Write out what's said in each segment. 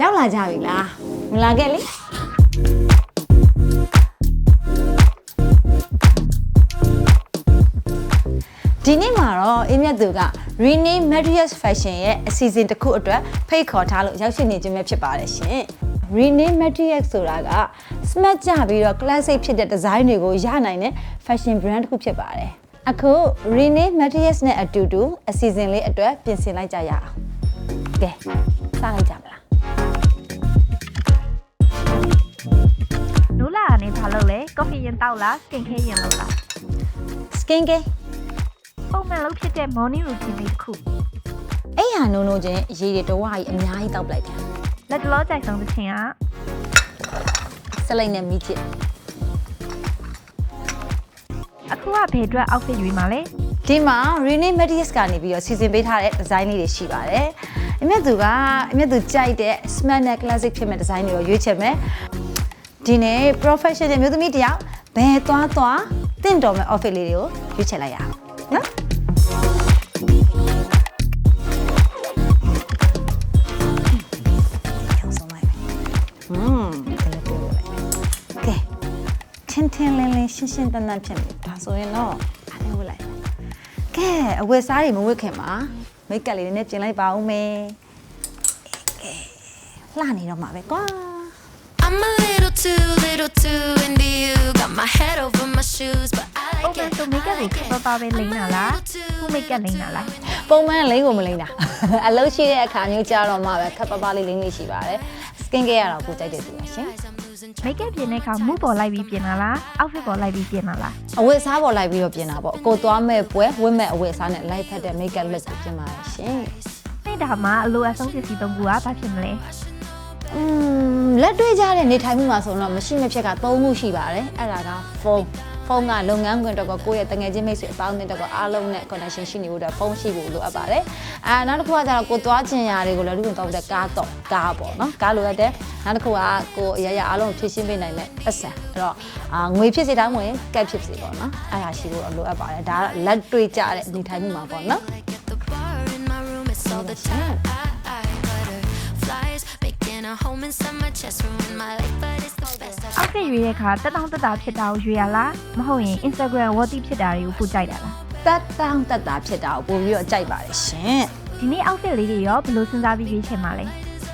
ရောက်လာကြပြီလားမလာခဲ့လေဒီနေ့မှာတော့အင်းမြတ်သူက Rename Materials Fashion ရဲ့အစီအစဉ်တစ်ခုအတွက်ဖိတ်ခေါ်ထားလို့ရောက်ရှိနေခြင်းပဲဖြစ်ပါတယ်ရှင် Rename Materials ဆိုတာက smart ကြပြီးတော့ classic ဖြစ်တဲ့ design တွေကိုရနိုင်တဲ့ fashion brand တစ်ခုဖြစ်ပါတယ်အခု Rename Materials နဲ့အတူတူအစီအစဉ်လေးအတွက်ပြင်ဆင်လိုက်ကြရအောင်ကဲစလိုက်ကြမ ကော်ဖီရင်တောက်လားစကင်ခဲရင်လုပ်လား skin care ပုံမှန်လုပ်ဖြစ်တဲ့ morning routine လေးတစ်ခုအဲ့ဟာနိုးနိုးချင်းရေတွေတဝါကြီးအများကြီးတောက်ပလိုက်တယ်လက်တလောကြိုက်ဆုံးတစ်ချင်းကစလိတ်နဲ့မိချစ်အခုကဘယ်အတွက် outfit ရွေးမှာလဲဒီမှာ Renee Medias ကနေပြီးတော့စီစဉ်ပေးထားတဲ့ design လေးတွေရှိပါတယ်အမြတ်သူကအမြတ်သူကြိုက်တဲ့ smart နဲ့ classic ဖြစ်မဲ့ design တွေကိုရွေးချယ်မယ် ဒီနေ့ professional မျိုးသမီးတယောက်ဘယ်သွားသွားတင့်တော်မဲ့ outfit လေးတွေကိုရွေးချယ်လိုက်ရအောင်နော်ရောင်းဆုံးလိုက်မယ်อืมကလေးပြောလိုလိုက်မယ်ကဲထင်းထင်းလင်းလင်းရှင်းရှင်းတန်းတန်းဖြစ်နေဒါဆိုရင်တော့အားလုံးဝတ်လိုက်မယ်ကဲအဝတ်စားတွေမဝတ်ခင်မှာမိတ်ကပ်လေးနည်းနည်းပြင်လိုက်ပါဦးမယ်ကဲလှနေတော့မှာပဲကွာ I'm a little too, little too into you. Got my head over my shoes, but I ပုံ like မှန် it. ဆို makeup ကိုခက်တော့တော့ပဲလိမ့်တာလားသူ့ makeup လိမ့်တာလားပုံမှန်လိမ့်ကိုမလိမ့်တာအလုပ်ရှိတဲ့အခါမျိုးကြာတော့မှပဲခပ်ပါးပါးလေးလိမ့်လေးရှိပါတယ် skin care ကတော့ကိုကြိုက်တဲ့သူပါရှင် I'm losing makeup ပြင်တဲ့အခါမူပေါ်လိုက်ပြီးပြင်တာလား outfit ပေါ်လိုက်ပြီးပြင်တာလားအဝတ်အစားပေါ်လိုက်ပြီးတော့ပြင်တာပေါ့ကိုသွားမဲ့ပွဲဝတ်မဲ့အဝတ်အစားနဲ့လိုက်ဖက်တဲ့ makeup look ကိုပြင်ပါတယ်ရှင်နေ့တာမှာအလိုအဆုံးပစ္စည်းသုံးခုကဘာဖြစ်မလဲ อืมလက်တွေ့ကြတဲ့နေထိုင်မှုမှာဆိုတော့မရှိမဖြစ်က၃ခုရှိပါတယ်အဲ့ဒါကဖုန်းဖုန်းကလုပ်ငန်းခွင်တော့ကကိုယ့်ရဲ့တငယ်ချင်းမိတ်ဆွေအပေါင်းအသင်းတော့ကအားလုံးနဲ့ connection ရှိနေဖို့အတွက်ဖုန်းရှိဖို့လိုအပ်ပါတယ်အာနောက်တစ်ခုကကျတော့ကိုသွားချင်ရာတွေကိုလည်းလူဝင်တော့တဲ့ကားတော့ကားပေါ့နော်ကားလိုရတဲ့နောက်တစ်ခုကကိုအရာရာအားလုံးဖြည့်ရှင်းပေးနိုင်တဲ့ပတ်စံအဲ့တော့အာငွေဖြစ်စေတိုင်းဝင်ကက်ဖြစ်စေပေါ့နော်အဲ့ဒါရှိဖို့လိုအပ်ပါတယ်ဒါကလက်တွေ့ကြတဲ့နေထိုင်မှုမှာပေါ့နော် like at the bar in my room. It's all the time. Butterflies making a home inside my chest, ruin my life, but it's the best. I outfit ရွေးတဲ့အခါတက်တောင့်တက်တာဖြစ်တာကိုရွေးရလားမဟုတ်ရင် Instagram worthy ဖြစ်တာတွေကိုပို့ကြိုက်တာလားတက်တောင့်တက်တာဖြစ်တာကိုပို့ပြီးတော့ကြိုက်ပါတယ်ရှင်ဒီနေ့ outfit လေးတွေရောဘယ်လိုစဉ်းစားပြီးရွေးချယ်မှာလဲ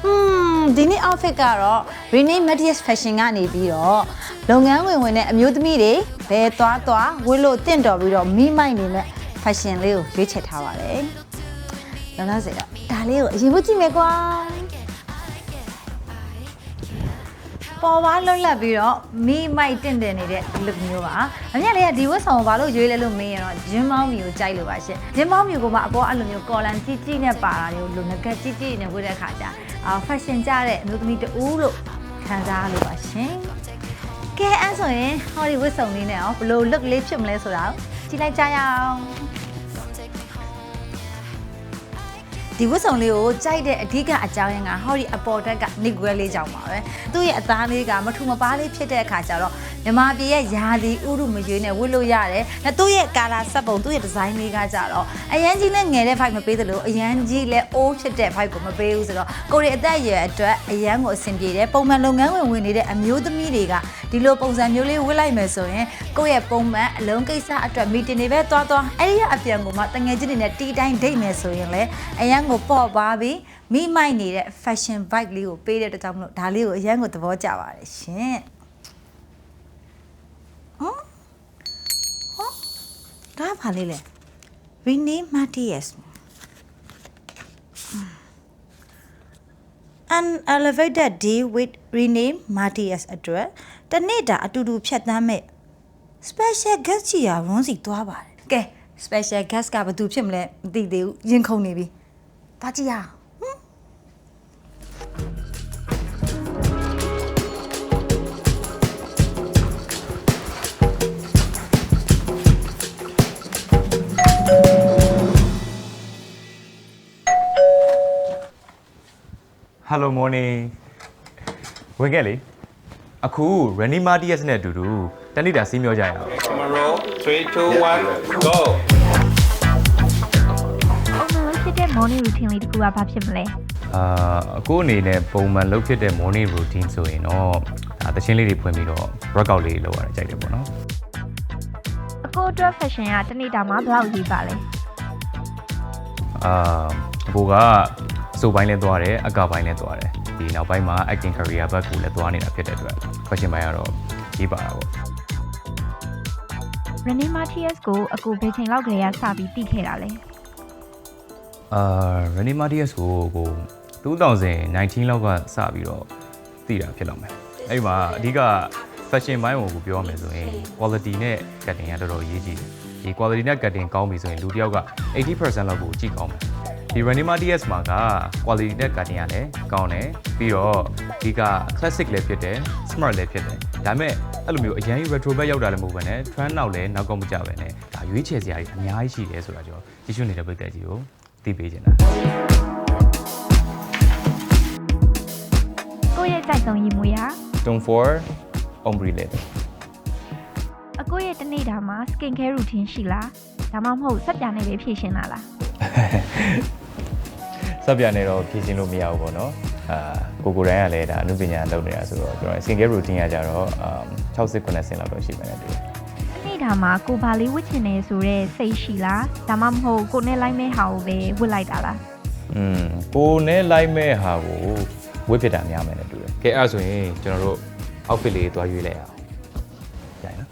อืมဒီနေ့ outfit ကတော့ Renee Medias Fashion ကနေပြီးတော့လုပ်ငန်းဝင်ဝင်တဲ့အမျိုးသမီးတွေဘယ်သွားသွားဝတ်လို့တင့်တော်ပြီးတော့မိမိုက်နေမဲ့ fashion လေးကိုရွေးချယ်ထားပါတယ်။လောလောဆယ်တော့ဒါလေးကိုအရင်ဝတ်ကြည့်မယ်ကွာ။ ပေါ်ပါလွတ်လပ်ပြီးတော့မိမိုက်တင့်တယ်နေတဲ့ look မျိုးပါ။အမြက်လေးကဒီဝတ်ဆောင်ကိုဘာလို့ရွေးလဲလို့မေးရင်တော့ဂျင်းမောင်းမီကိုကြိုက်လို့ပါရှင့်။ဂျင်းမောင်းမီကိုမှအပေါ်အဲ့လိုမျိုးကော်လန်ကြီးကြီးနဲ့ပါတာတွေကိုလိုငကက်ကြီးကြီးနဲ့ဝတ်တဲ့အခါကျအာ fashion ကြတဲ့အမျိုးသမီးတူလို့ခံစားရလို့ပါရှင်။ကဲအဲ့ဆိုရင်ဟောဒီဝတ်ဆောင်လေးနဲ့ရောဘယ်လို look လေးဖြစ်မလဲဆိုတာကိုကြည့်လိုက်ကြရအောင်။ ဒီဝတ်ဆောင်လေးကိုကြိုက်တဲ့အဓိကအကြောင်းရင်းကဟောဒီအပေါ်တက်ကနေကွဲလေးကြောင့်ပါပဲသူ့ရဲ့အသားလေးကမထူမပါလေးဖြစ်တဲ့အခါကျတော့ မြမပြည်ရဲ့ယာဒီဥရုမရွေးနဲ့ဝတ်လို့ရတယ်။ဒါသူ့ရဲ့ကာလာဆက်ပုံသူ့ရဲ့ဒီဇိုင်းလေးကကြတော့အရန်ကြီးနဲ့ငယ်တဲ့ fight မပေးသလိုအရန်ကြီးလည်းအိုးဖြစ်တဲ့ fight ကိုမပေးဘူးဆိုတော့ကိုရီအသက်အရွယ်အတွက်အရန်ကိုအဆင်ပြေတယ်ပုံမှန်လုပ်ငန်းဝင်ဝင်နေတဲ့အမျိုးသမီးတွေကဒီလိုပုံစံမျိုးလေးဝတ်လိုက်မယ်ဆိုရင်ကိုယ့်ရဲ့ပုံမှန်အလုံးကိစ္စအတွက်မီတင်တွေပဲသွားသွားအဲ့ဒီအပြန်ကိုမှတငယ်ချင်းတွေနဲ့တီးတိုင်းဒိတ်မယ်ဆိုရင်လည်းအရန်ကိုပေါ့ပါပြီးမိမိုက်နေတဲ့ fashion vibe လေးကိုပေးတဲ့အတွက်ကြောင့်မလို့ဒါလေးကိုအရန်ကိုသဘောကျပါတယ်ရှင် ဟမ်ဟောဒါဘာလေးလဲ Renee Matias an elevated day with Renee Matias အတွက်တနေ့တာအတူတူဖြတ်သန်းမဲ့ special guest ကြီးရာရုံးစီသွားပါတယ်ကဲ special guest ကဘာသူဖြစ်မလဲမသိသေးဘူးရင်ခုန်နေပြီသွားကြည့်ရအောင် ဟမ်ဟယ်လိုမော်နီဝင်ခဲ့လေအခု Rani Matias နဲ့အတူတူတနေ့တာစီးမျောကြရအောင် Camera roll. Three, two, one, go. ပုံမှန်လုပ်ဖြစ်တဲ့ morning routine လေးတစ်ခုကဘာဖြစ်မလဲအာအခုအနေနဲ့ပုံမှန်လုပ်ဖြစ်တဲ့ morning routine ဆိုရင်တော့ဒါသချင်းလေးတွေဖွင့်ပြီးတော့ workout လေးလုပ်ရတာကြိုက်တယ်ပေါ့နော်အကိုအတွက် fashion ကတနေ့တာမှာဘယ်လောက်ရေးပါလဲအာအကို ကအစိုးပိုင်းလဲသွားတယ်အကပိုင်းလဲသွားတယ်ဒီနောက်ပိုင်းမှာ acting career ဘက်ကိုလည်းသွားနေတာဖြစ်တဲ့အတွက် fashion ပိုင်းကတော့ရေးပါတာပေါ့ Rene Matias ကိုအကိုဘယ်ချိန်လောက်ကလေးကစပြီးတည်ခဲ့တာလဲအာ Rene Matias ကိုကို2019လောက်ကစပြီးတော့တည်တာဖြစ်တော့မယ်အဲ့ဒီမှာအဓိက fashion ဘိုင်းကိုကိုပြောရမယ်ဆိုရင် quality နဲ့ cutting ကတော်တော်အရေးကြီးတယ်ဒီ quality နဲ့ cutting ကောင်းပြီဆိုရင်လူတစ်ယောက်က80%လောက်ကိုကြည့်ကောင်းမယ် ဒီ Rene Matias မှာက quality နဲ့ cutting ကလည်းကောင်းတယ်ပြီးတော့ဒီက classic လည်းဖြစ်တယ် smart လည်းဖြစ်တယ်ဒါပေမဲ့အဲ့လိုမျိုးအရင် retro ဘက်ရောက်တာလည်းမဟုတ်ဘဲနဲ့ trend နောက်လည်းနောက်ကောင်းမကြပဲနဲ့ဒါရွေးချယ်စရာတွေအများကြီးရှိတယ်ဆိုတာကျွန်တော်ကြည့်ရှုနေတဲ့ပြည်သက်ကြီးကိုသိပေးချင်တာကိုယ့်ရဲ့ကြိုက်ဆုံးရည်မွေးရာ Tom Ford Ombre Leather အကိုရဲ့တနေ့တာမှာ skin care routine ရှိလားဒါမှမဟုတ်စက်ပြာနဲ့ပဲဖြည့်ရှင်းလာလား စပ်ပြနေတော့ဖြည့်ချင်းလို့မရဘူးပေါ့နော်အာကိုကိုတိုင်းကလည်းဒါအနုပညာလုပ်နေတာဆိုတော့ကျွန်တော် single routine ကကြတော့အာ60 90ဆင်လောက်တော့ရှိမှန်းတယ်တနေ့တာမှာကိုဘာလေးဝတ်ချင်နေဆိုတော့စိတ်ရှိလားဒါမှမဟုတ်ကိုနဲ့လိုက်မဲ့ဟာကိုပဲဝတ်လိုက်တာလားอืมကိုနဲ့လိုက်မဲ့ဟာကိုဝစ်ဖြစ်တာများမယ်နဲ့တူတယ်ကဲအဲ့ဒါဆိုရင်ကျွန်တော်တို့ outfit လေးတွားရွေးလိုက်အောင်ကြိုင်နော်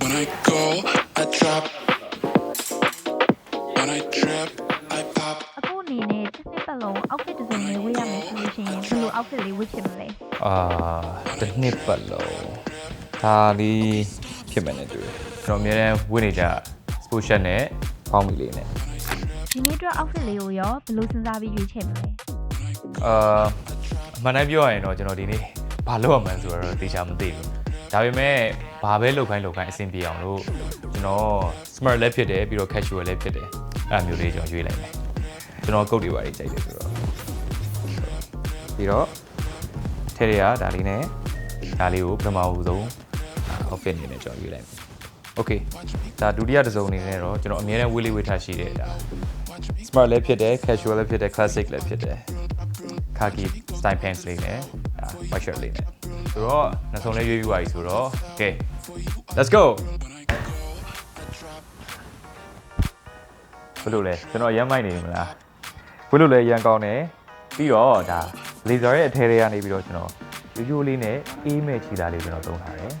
When I go, I drop. အကိုအနေနဲ့တစ်နှစ်ပတ်လုံး outfit တစ်စုံလေးဝတ်ရမယ်ဆိုလို့ရှိရင်ဘယ်လို outfit လေးဝတ်ချင်မလဲအာတစ်နှစ်ပတ်လုံးဒါလေးဖြစ်မယ်နဲ့တူတယ်ကျွန်တော်အများအားဝတ်နေကြ sport shirt နဲ့ပေါင်းမီလေးနဲ့ဒီနေ့အတွက် outfit လေးကိုရောဘယ်လိုစဉ်းစားပြီးရွေးချယ်မလဲအာအမှန်တမ်းပြောရရင်တော့ကျွန်တော်ဒီနေ့ဘာလုပ်ရမှန်းဆိုတော့တေချာမသိဘူးဒါပေမဲ့ဘာပဲလုပ်ခိုင်းလုပ်ခိုင်းအဆင်ပြေအောင်လို့ကျွန်တော် smart လည်းဖြစ်တယ်ပြီးတော့ casual လည်းဖြစ်တယ် အဲ့လိုမျိုးလေးကျွန်တော်ရွေးလိုက်မယ်ကျွန်တော်ကုတ်တွေပါလေးကြိုက်တယ်ဆိုတော့ပြီးတော့ထဲရရဒါလေးနဲ့ဒါလေးကိုပထမဦးဆုံး outfit အနေနဲ့ကျွန်တော်ရွေးလိုက်မယ် Okay ဒါဒုတိယတစ်စုံအနေနဲ့တော့ကျွန်တော်အများနဲ့ဝေးလေးဝေးထားရှိတယ်ဒါ smart လည်းဖြစ်တယ် casual လည်းဖြစ်တယ် classic လည်းဖြစ်တယ် khaki style pants လေးနဲ့အာ white shirt လေးနဲ့ဆိုတော့နှစ်စုံလေးရွေးပြီးပါပြီဆိုတော့ okay let's go ဘယ်လိုလဲကျွန်တော်ရမ်းမိုက်နေပြီမလားဘယ်လိုလဲရမ်းကောင်းတယ်ပြီးတော့ဒါ laser ရဲ့အထဲတွေကနေပြီးတော့ကျွန်တော်ရိုးရိုးလေးနဲ့အေးမဲ့ချီတာလေးကျွန်တော်သုံးထားတယ်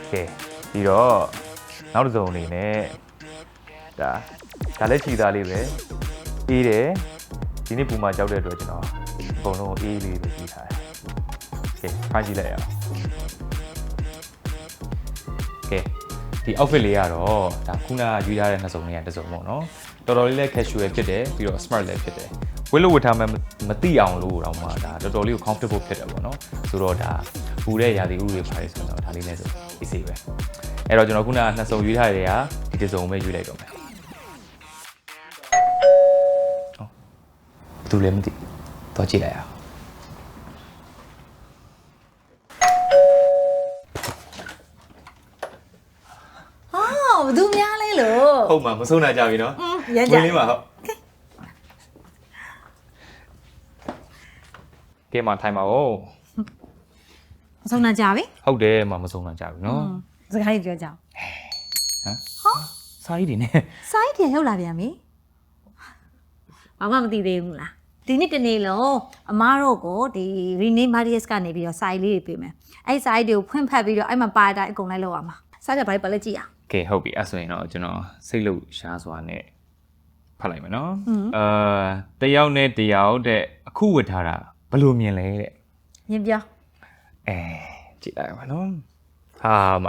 okay ပြီးတော့နောက်တစ်စုံအနေနဲ့ဒါဒါလည်းချီသားလေးပဲအေးတယ်ဒီနေ့ပူမှာကြောက်တဲ့အတွက်ကျွန်တော်အကုန်လုံးအေးလေးပဲကြည့်ထားတယ် okay ဖမ်းကြည့်လိုက်ရအောင် okay ဒီ outfit လေးကတော့ဒါခုနကယူထားတဲ့နှစ်စုံလေးကတစ်စုံပေါ့နော် တော်တော်လေးလည်း casual ဖြစ်တယ်ပြီးတော့ smart လည်းဖြစ်တယ်ဝတ်လို့ဝတ်ထားမှမသိအောင်လို့တော့မှဒါတော်တော်လေးကို comfortable ဖြစ်တယ်ပေါ့နော်ဆိုတော့ဒါပူတဲ့ရာသီဥတုတွေပါတယ်ဆိုတော့ဒါလေးနဲ့ဆို easy ပဲအဲ့တော့ကျွန်တော်ခုနကနှစ်စုံယူထားတဲ့ကဒီတစ်စုံပဲယူလိုက်တော့မယ်ဟောဘယ်သူလဲမသိတော့ကြည့်လိုက်အောင်ဟောဘယ်သူများလဲလို့ဟုတ်မှာမဆုံးနိုင်ကြပြီနော်อืม ရမ်းကြဝင်လေးပါဟုတ်ကဲမထိုင်ပါဦးမဆုံးနိုင်ကြပြီဟုတ်တယ်မမဆုံးနိုင်ကြပြီနော်စကားကြီးပြောကြအောင်စာရေးတွေနဲ့စိုင်းပြန်ရောက်လာပြန်ပြီဘာမှမသိသေးဘူးလားဒီနေ့တနေ့လုံးအမားတို့ကိုဒီ rename marius ကနေပြီးတော့စိုင်းလေးတွေပေးမယ်အဲ့စိုင်းတွေကိုဖွင့်ဖတ်ပြီးတော့အဲ့မှာပါတဲ့အတိုင်းအကုန်လိုက်လောက်ရမှာစိုင်းကဘာလို့ပါလဲကြည့်အောင်ကဲဟုတ်ပြီအဲ့ဆိုရင်တော့ကျွန်တော်စိတ်လို့ရှားစွာနဲ့ ဖတ်လိုက်မယ်နော်အာတယောက်နဲ့တယောက်တဲ့အခုဝတ်ထားတာဘယ်လိုမြင်လဲတဲ့ညင်ပြောအဲကြည့်လိုက်ပါနော်ဟာမ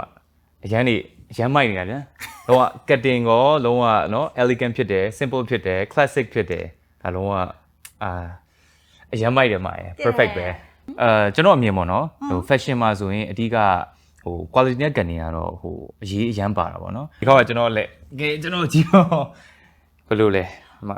အရန်နေအရန်မိုက်နေတာဗျာလုံးဝ cutting ကောလုံးဝနော် elegant ဖြစ်တယ် simple ဖြစ်တယ် classic ဖြစ်တယ်ဒါလုံးဝအာအရန်မိုက်တယ်မှာ perfect ပဲအာကျွန်တော်အမြင်ပေါ့နော်ဟို fashion မှာဆိုရင်အဓိကဟို quality နဲ့ကန်နေရတော့ဟိုအရေးအရန်ပါတာပေါ့နော်ဒီခေါက်ကကျွန်တော်လက်ကဲကျွန်တော်ကြည့်တော့ ဘယ်လိုလဲအမ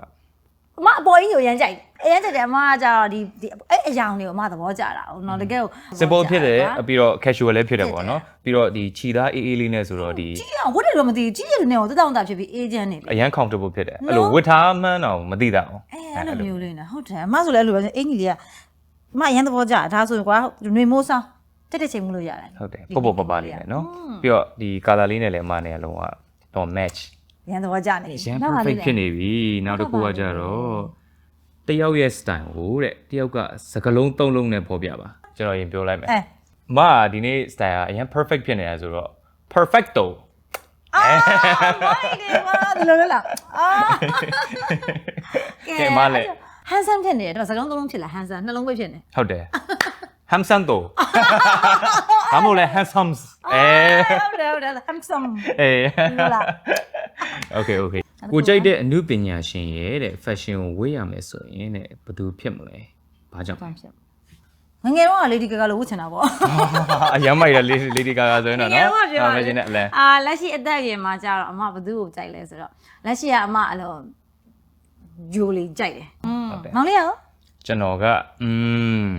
အမအပေါ်ကြီးကိုရမ်းကြိုက်အရမ်းကြိုက်တယ်အမကကြတော့ဒီဒီအဲ့အယောင်တွေကိုအမသဘောကျတာဟုတ်နော်တကယ်ကို simple ဖြစ်တယ်ပြီးတော့ casual လည်းဖြစ်တယ်ပေါ့နော်ပြီးတော့ဒီခြီသားအေးအေးလေးနဲ့ဆိုတော့ဒီကြီးအောင်ဝတ်တယ်တော့မသိဘူးကြီးရတယ်နဲ့တော့တောတောင်းတာဖြစ်ပြီးအေဂျင့်နေတယ်အရန် comfortable ဖြစ်တယ်အဲ့လိုဝတ်ထားမှန်းတော့မသိတာအောင်အဲအဲ့လိုမျိုးလေးနော်ဟုတ်တယ်အမဆိုလည်းအဲ့လိုပဲအင်ကြီးလေးကအမအရန်သဘောကျဒါဆိုရင်ကွာຫນွေမိုးဆောင်တက်တက်ချိန်မလို့ရတယ်ဟုတ်တယ်ပုတ်ပုတ်ပပလေးနဲ့နော်ပြီးတော့ဒီ color လေးနဲ့လည်းအမနဲ့အလုံးကတော့ match ရန်သဘောကျနေရန် perfect ဖြစ်နေပြီနောက်တစ်ခုကကြတော့တယောက်ရဲ့ style ကိုတဲ့တယောက်ကစကလုံးသုံးလုံးနဲ့ပေါ်ပြပါကျွန်တော်ရင်ပြောလိုက်မယ်အဲအမကဒီနေ့ style ကအရင် perfect ဖြစ်နေတာဆိုတော့ perfecto အာမိုက်တယ်ကွာဒီလိုလေလားအာကဲမလဲဟန်ဆမ်ဖြစ်နေတယ်ဒါစကားလုံးသုံးလုံးဖြစ်လားဟန်ဆမ်နှလုံးပဲဖြစ်နေဟုတ်တယ် handsome တော့ ဘာမို့လဲ handsome အဲ ဟုတ်တယ်ဟုတ်တယ်ဟန်ဆမ် အေး ဟုတ်လား Okay okay ကိုကြိုက်တဲ့အမှုပညာရှင်ရဲ့တဲ့ fashion ကိုဝေးရမယ်ဆိုရင်တဲ့ဘယ်သူဖြစ်မလဲဘာကြောင့် ဘာဖြစ်ငငယ်တော့လေဒီကကလို့ဝှချင်တာပေါ့ အရမ်းမိုက်တယ်လေဒီကာကာဆိုရင်တော့ ငယ် နော် တော့ပြော မရှင်နဲ့အလဲ အာလက်ရှိအသက်အရွယ်မှာကျတော့အမဘသူ့ကိုကြိုက်လဲဆိုတော့လက်ရှိကအမအဲ့လိုဂျိုလေးကြိုက်တယ်อืมမောင်လေးရော ကျွန်တော်ကอืม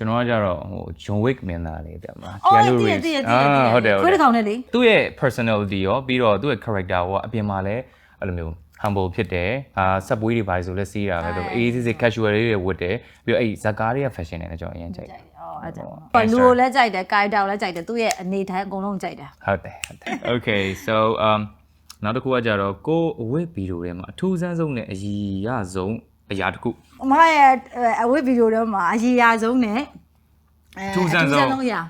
ကျွန်တော်ကကြတော့ဟို John Wick မင်းသားလေးတဲ့မှာအော် Keanu တည် Reeves တည်တည်အာဟုတ်တယ်ဟုတ်ခွေးတတစ်ယ်ကောင်နဲ့လေသူ့ရဲ့ personality ရောပြီးတော့သူ့ရဲ့ character ရောအပြင်မှာလည်းအဲ့လိုမျိုး humble ဖြစ်တယ်အာစက်ပွေးတွေပါဆိုလဲစီးတာပဲသူအေးစစ်စစ် casual လေးတွေဝတ်တယ်ပြီးတော့အဲ့ဇာကားတွေက fashion နဲ့ကျွန်တော်အရင်ကြိုက်တယ်အော်အဲ့ဒါပေါ့လူကိုလည်းကြိုက်တယ်ကာရီတာကိုလည်းကြိုက်တယ်သူ့ရဲ့အနေထိုင်အကုန်လုံးကြိုက်တယ်ဟုတ်တယ်ဟုတ်တယ် okay so um နောက်တစ်ခုကကြတော့ကိုအဝတ်ဗီဒီယိုထဲမှာအထူးဆန်းဆုံးနဲ့အရည်ရဆုံး အရာတစ်ခုအမရဲ့အဝတ်ဗီဒီယိုထဲမှာအရေးအဆုံးနဲ့ထူးဆန်းဆုံး အရာ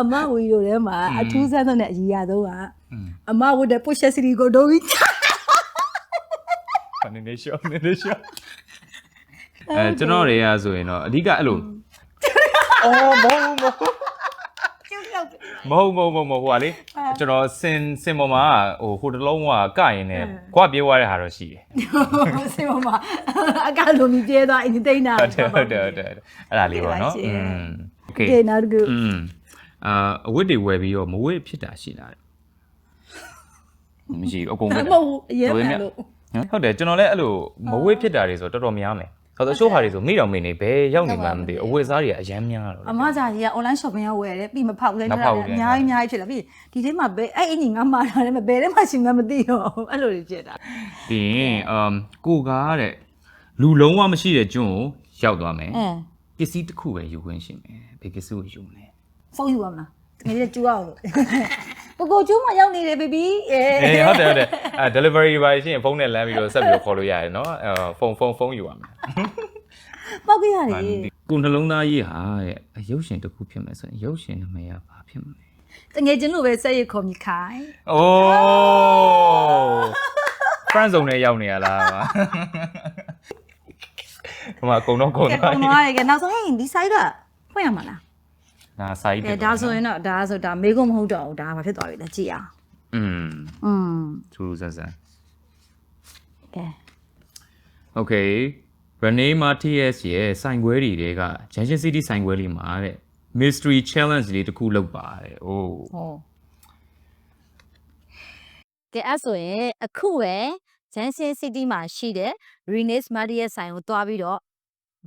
အမဝီဒီယိုထဲမှာအထူးဆန်းဆုံးနဲ့အရေးအဆုံးကအမဝတ်တဲ့ push city ကိုဒိုးပြီးနည်းနည်းရှော့နည်းနည်းရှော့အဲကျွန်တော်တွေကဆိုရင်တော့အဓိကအဲ့လိုအော်မဟုတ်မဟုတ် ကျုပ်လောက် မဟုတ်မဟုတ်မဟုတ်ဟိုကလေကျွန်တော်စင်စင်ပေါ်မှာဟိုဟိုတလုံးကကရင်နဲ့ကွာပြေးသွားတဲ့ဟာတော့ရှိတယ် စေမမအကလိုမီပြဲသွားအင်းတိန်နာ ဟုတ်တယ်ဟုတ်တယ်ဟုတ်တယ်အဲ့ဒါလေးပေါ့နော်อืม okay ကဲနောက်တစ်ခု อืมအာအဝတ်တွေဝယ်ပြီးတော့မဝတ်ဖြစ်တာရှိလားမရှိဘူးအကုန်ပဲ မဟုတ်ဘူးအရင်ကလို့ ဟုတ်တယ်ကျွန်တော်လည်းအဲ့လိုမဝတ်ဖြစ်တာတွေဆိုတော်တော်များမယ် ဆိုတော့ရှိုးဟာတွေဆိုမိတော်မိနေဘယ်ရောက်နေမှမသိဘူးအဝတ်စားတွေကအရမ်းများတော့အမဂျာကြီးက online shopping ရောက်ဝယ်တယ်ပြီးမဖောက်လဲမဖောက်ဘူးအများကြီးအများကြီးဖြစ်လာပြီးဒီထဲမှာဘယ်အဲ့အင်ကြီးငါမှားတာလည်းဘယ်ထဲမှာရှင်မှမသိတော့ဘူးအဲ့လိုတွေဖြစ်တာပြီးရင်အမ်ကိုကားတဲ့လူလုံးဝမရှိတဲ့ကျွန်းကိုရောက်သွားမယ်အင်းပစ္စည်းတစ်ခုပဲယူခွင့်ရှိမယ်ဘယ်ပစ္စည်းကိုယူမလဲဖုန်းယူပါမလား တကယ်ကြီးကျူအောင်လို့ကိုကိုကျူးမရောက်နေတယ် baby အေအေးးဟုတ်တယ်ဟုတ်တယ်အဲ delivery ပါရှင်ဖုန်းနဲ့လမ်းပြီးတော့ဆက်ပြီးတော့ခေါ်လို့ရတယ်နော်အဲဖုန်းဖုန်းဖုန်းယူရမယ်ပောက်ကြရတယ်ကိုနှလုံးသားရေးဟာတဲ့ရုပ်ရှင်တစ်ခုဖြစ်မယ်ဆိုရင်ရုပ်ရှင်နာမည်ကဘာဖြစ်မလဲတကယ်ချင်းလို့ပဲစက်ရခေါ်မိခိုင်းအိုး friend zone နဲ့ရောက်နေရလားဟာဟိုမှာအကုန်တော့ကုန်ကဲသွားပုံပြီသွားရကဲနောက်ဆုံးဟင်ဒီ side ကဖွင့်ရမှာလား နာစာရေး ကဲဒါဆိုရင်တော့ဒါဆိုဒါမေကုန်းမဟုတ်တော့ဘူးဒါဘာဖြစ်သွားပြီလဲကြည့်အောင် อืม อืม ထူးထူးဆန်းဆန်း ကဲ Okay Rene Matias ရဲ့ဆိုင်ခွဲတွေတဲက Junction City ဆိုင်ခွဲလေးမှာတဲ့ mystery challenge လေးတစ်ခုလုပ်ပါတယ်။အိုး ဟောကဲအဲ့ဆိုရင်အခုပဲ Junction City မှာရှိတဲ့ Renes Mart ရဲ့ဆိုင်ကိုတွားပြီးတော့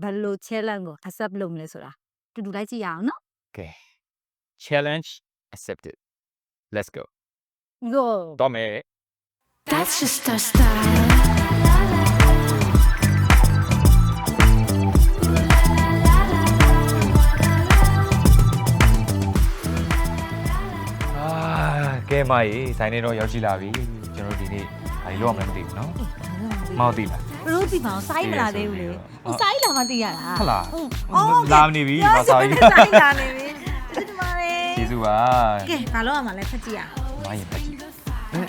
ဘယ်လို challenge ကို accept လုပ်မလဲဆိုတာတူတူလိုက်ကြည့်ရအောင်နော် Okay challenge accepted let's go go တော့မယ် That's just our style. ။အာကဲမကြီးဆိုင်နေတော့ရောက်ရှိလာပြီ။ကျွန်တော်ဒီနေ့ဘာလို့ရမလဲမသိဘူးနော်။မောက်သိလား ဘလို့ဒီမှာစိုင်းမလာသေးဘူးလေဟိုစိုင်းလာမှသိရတာ။ဟုတ်လားဟုတ်။လာနေပြီဘာသာကြီးစိုင်းလာနေပြီဒီမှာလေ။ကျေးဇူးပါကဲဘာလို့ရမှာလဲဖတ်ကြည့်ရအောင်။မရင်ဖတ်ကြည့်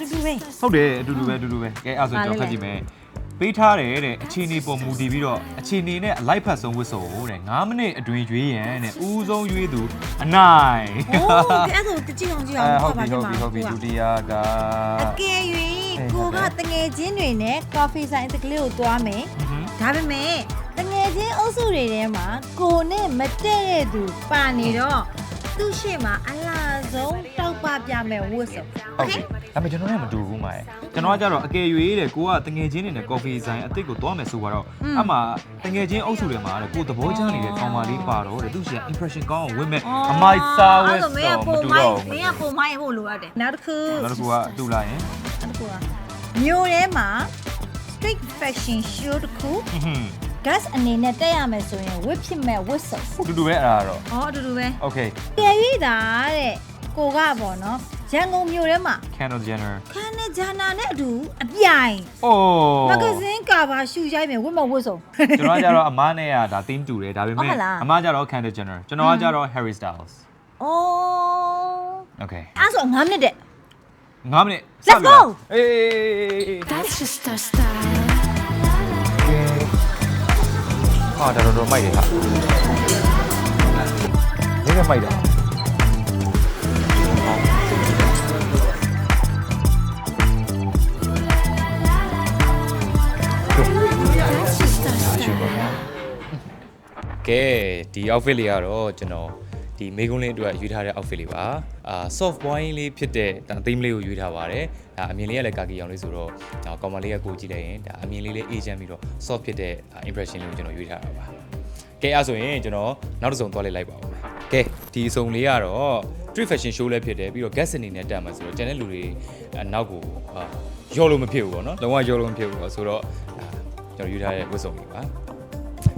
တူတူပဲ။ဟုတ်တယ်အတူတူပဲအတူတူပဲ။ကဲအဲ့ဆိုကျွန်တော်ဖတ်ကြည့်မယ်။ပေးထားတယ်တဲ့အခြေအနေပေါ်မူတည်ပြီးတော့အခြေအနေနဲ့အလိုက်ဖတ်ဆုံးဝစ်ဆိုတဲ့9မိနစ်အတွင်းရွေးရန်တဲ့ဦးဆုံးရွေးသူအနိုင်โอ้ကဲအဲ့ဒါကြည့်အောင်ကြည့်အဲအောင်ဟုတ်ပြီဟုတ်ပြီဟုတ်ပြီဒုတိယကအကယ်၍ ကိုကတငယ်ချင်းတွေနဲ့ coffee ဆိုင်တစ်ကလေးကိုသွားမယ်ဒါပေမဲ့တငယ်ချင်းအုပ်စုတွေထဲမှာကိုနဲ့မတည့်တဲ့သူပါနေတော့သူ့ရှေ့မှာအလားဆုံးတောက်ပပြမယ်ဝတ်စုံဟုတ်ပြီဒါပေမဲ့ကျွန်တော်လည်းမတူဘူးမှာကျွန်တော်ကကြတော့အကယ်၍တဲ့ကိုကတငယ်ချင်းတွေနဲ့ကော်ဖီဆိုင်အစ်စ်ကိုသွားမယ်ဆိုတော့အမှတငယ်ချင်းအုပ်စုတွေမှာတဲ့ကိုသဘောကျနေတဲ့ကောင်မလေးပါတော့တဲ့သူရှင် impression ကောင်းအောင်ဝင်မဲ့အမိုက်စားဝဲအဲ့ဒါမင်းတော့ကမပုံတူမိုတော့င်းဘူးမင်းကပုံမိုင်းဖို့လိုအပ်တယ်နောက်တစ်ခုနောက်တစ်ခုကတူလာရင် နောက်တစ်ခုကမြို့ထဲမှာ street fashion show တခုဟွန်း gas အနေနဲ့တက်ရမယ်ဆိုရင်ဝတ်ဖြစ်မဲ့ဝတ်စုံဟိုတူတူပဲအဲ့ဒါကတော့။အော်အတူတူပဲ Okay ။ကြည်ရတာတဲ့ကိုကပေါ့နော်။ရန်ကုန်မြို့ထဲမှာ Kendall Jenner ခန်းနဲ့ဂျာနာနဲ့အတူအပြိုင် Oh မဂဇင်းကာဘာရှူရိုက်မယ်ဝတ်မဝတ်စုံကျွန်တော်ကကြတော့အမနဲ့ကဒါ theme တူတယ်ဒါပေဟုတ်မဲ့ကလားအမကြတော့ Kendall Jenner ကျွန်တော်ကကြတော့ Harry Styles ။အော် Okay အဲ့ဆို9မိနစ်တဲ့ 9မိနစ် Let's go အေး That's just our style. ဟာဒါတော့တော့မိုက်တယ်ဟာနည်းနည်းမိုက်တာ That's just our style. ကဲဒီ outfit လေးကတော့ကျွန်တော် ဒီမေကွန်းလေးအတွက်ရွေးထားတဲ့ outfit လေးပါအာ soft boy လေးဖြစ်တဲ့ဒါ theme လေးကိုရွေးထားပါတယ်ဒါအမြင်လေးကလည်းကာကီအောင်လေးဆိုတော့ဒါကောင်မလေးကကိုကြည့်လိုက်ရင်ဒါအမြင်လေးလေး agent ပြီးတော့ soft ဖြစ်တဲ့ impression လေးကိုကျွန်တော်ရွေးထားတာပါကဲအဲ့ဆိုရင်ကျွန်တော်နောက်တစ်စုံသွားလေးလိုက်ပါဦးမယ်ကဲဒီအစုံလေးကတော့ street fashion show လည်းဖြစ်တယ်ပြီးတော့ guest အနေနဲ့တက်မှာဆိုတော့ကျန်တဲ့လူတွေအနောက်ကိုအာရောလို့မဖြစ်ဘူးပေါ့နော်လုံးဝရောလို့မဖြစ်ဘူးပေါ့ဆိုတော့ဒါကျွန်တော်ရွေးထားတဲ့ဝတ်စုံလေးပါ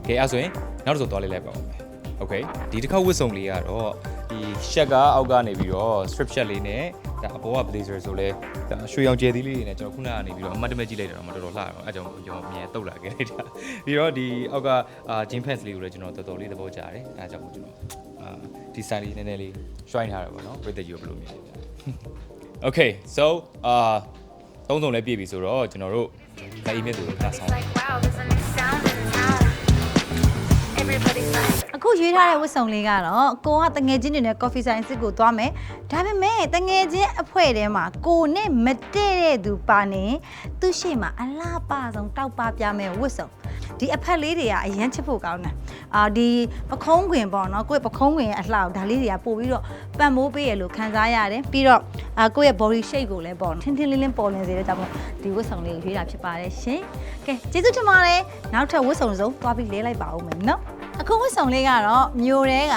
ကဲအဲ့ဆိုရင်နောက်တစ်စုံသွားလေးလိုက်ပါဦး မယ်။ Okay ဒီတစ်ခေါက်ဝတ်စုံလေးကတော့ဒီရှက်ကအောက်ကနေပြီးတော့ strip shirt လေးနဲ့ဒါအပေါ်က blazer ဆိုလဲဒါရွှေရောင်ကျယ်သီးလေးတွေနဲ့ကျွန်တော်ခုနကနေပြီးတော့အမတ်တမဲ့ကြည့်လိုက်တာတော့မတော်တော်လှတော့အဲကြောင့်ကျွန်တော်အမြင်တုတ်လာခဲ့လိုက်တာပြီးတော့ဒီအောက်ကအာ jean pants လေးကိုလည်းကျွန်တော်တော်တော်လေးသဘောကျတယ်အဲကြောင့်ကျွန်တော်အာဒီ style လေးနည်းနည်းလေး shine ထားရပါတော့ပြည်သက်ကြီးကိုဘယ်လိုမြင်လဲဗျာ Okay so အာသုံးစုံလည်းပြည့်ပြီဆိုတော့ကျွန်တော်တို့လက်အီးမြစ်သူကဆောင်း အခုရွေးထားတဲ့ဝတ်စုံလေးကတော့ကိုကတငယ်ချင်းတွေနဲ့ coffee sign စစ်ကိုသွားမယ်ဒါပေမဲ့တငယ်ချင်းအဖွဲထဲမှာကိုနဲ့မတည့်တဲ့သူပါနေသူ့ရှေ့မှာအလားပါဆုံးတောက်ပပြမယ်ဝတ်စုံ ဒီအဖက်လေးတွေကအရန်ချစ်ဖို့ကောင်းတယ်အာဒီပခုံးခွင်ပေါ့နော်ကိုယ့်ရဲ့ပခုံးခွင်ရဲ့အလှကိုဒါလေးတွေကပို့ပြီးတော့ပံ့မိုးပေးရလို့ခံစားရတယ်ပြီးတော့အာကိုယ့်ရဲ့ body shape ကိုလည်းပေါ့နော်ထင်းထင်းလင်းလင်းပေါ်လင်းစေတဲ့ကြောင့်မို့ဒီဝတ်စုံလေးကိုရွေးတာဖြစ်ပါတယ်ရှင်ကဲကျေးဇူးတင်ပါတယ်နောက်ထပ်ဝတ်စုံတစ်စုံသွားပြီးလဲလိုက်ပါဦးမယ်နော် အခုဝတ်ဆောင်လေးကတော့မျိုးတဲက